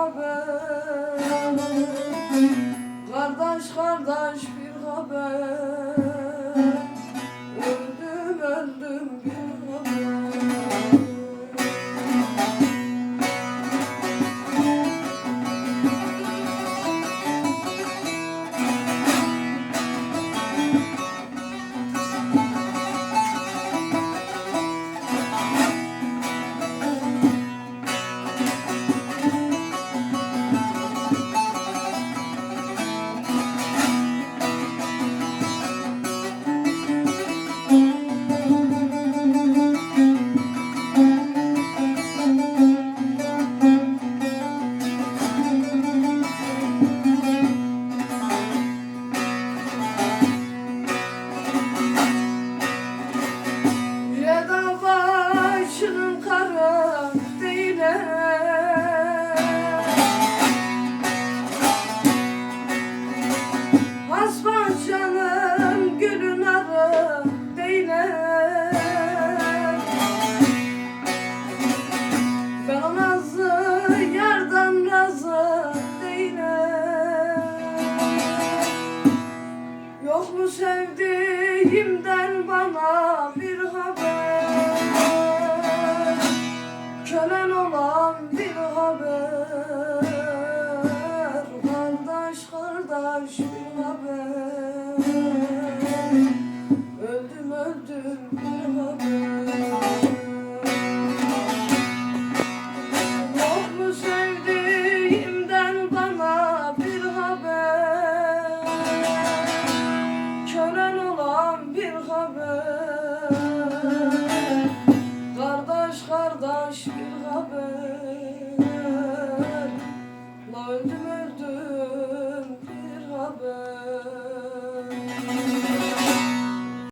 haber. Kardeş kardeş bir haber. senden bana bir haber. Kölen olan bir haber. Kardeş kardeş bir haber. bir haber.